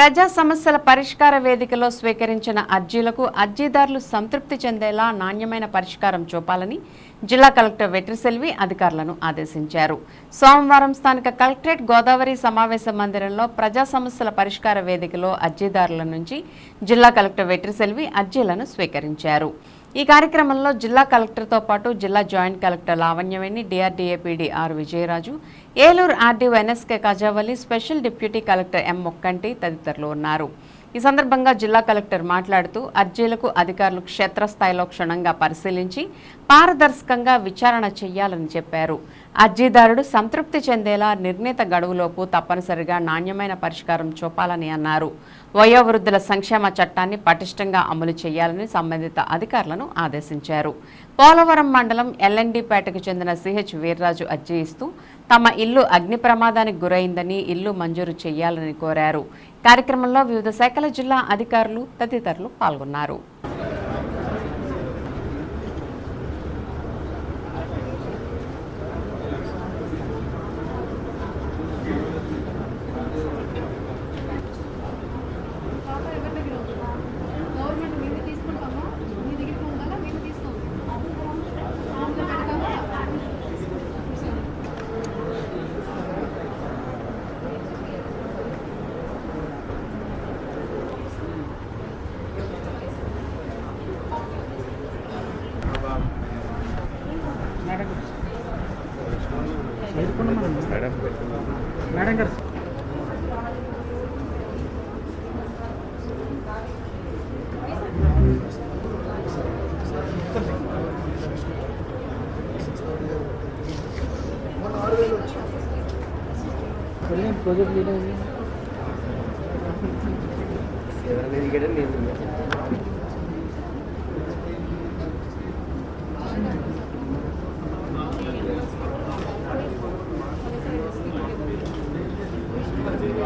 ప్రజా సమస్యల పరిష్కార వేదికలో స్వీకరించిన అర్జీలకు అర్జీదారులు సంతృప్తి చెందేలా నాణ్యమైన పరిష్కారం చూపాలని జిల్లా కలెక్టర్ వెట్రిసెల్వి అధికారులను ఆదేశించారు. సోమవారం స్థానిక కలెక్టరేట్ గోదావరి సమావేశ మందిరంలో ప్రజా సమస్యల పరిష్కార వేదికలో అర్జీదారుల నుంచి జిల్లా కలెక్టర్ వెట్రిసెల్వి అర్జీలను స్వీకరించారు. ఈ కార్యక్రమంలో జిల్లా కలెక్టర్తో పాటు జిల్లా joint collector Lavanyaveni DRDA PD R Vijayaraju Eluru RDO NSK Kajavali special deputy collector M Mokkanti తదితరులు ఉన్నారు. ఈ సందర్భంగా జిల్లా కలెక్టర్ మాట్లాడుతూ అర్జీలకు అధికారులు క్షేత్రస్థాయిలో క్షుణ్ణంగా పరిశీలించి పారదర్శకంగా విచారణ చేయాలని చెప్పారు. అర్జీదారుడు సంతృప్తి చెందేలా నిర్ణీత గడువులోపు తప్పనిసరిగా నాణ్యమైన పరిష్కారం చూపాలని అన్నారు. వయోవృద్ధుల సంక్షేమ చట్టాన్ని పటిష్టంగా అమలు చేయాలని సంబంధిత అధికారులను ఆదేశించారు. పోలవరం మండలం ఎల్ఎన్డీపేటకు చెందిన సిహెచ్ వీర్రాజు అర్జీ ఇస్తూ తమ ఇల్లు అగ్ని ప్రమాదానికి గురైందని ఇల్లు మంజూరు చేయాలని కోరారు. కార్యక్రమంలో వివిధ శాఖల జిల్లా అధికారులు తదితరులు పాల్గొన్నారు. మేడం గారు ప్రాజెక్ట్ లీడర్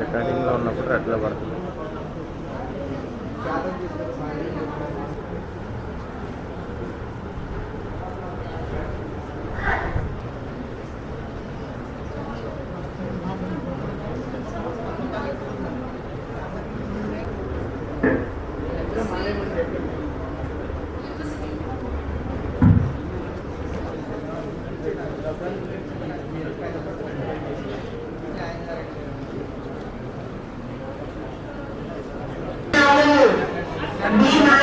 రికార్డింగ్లో ఉన్నప్పుడు రెడ్లో పడుతుంది 你不去吗？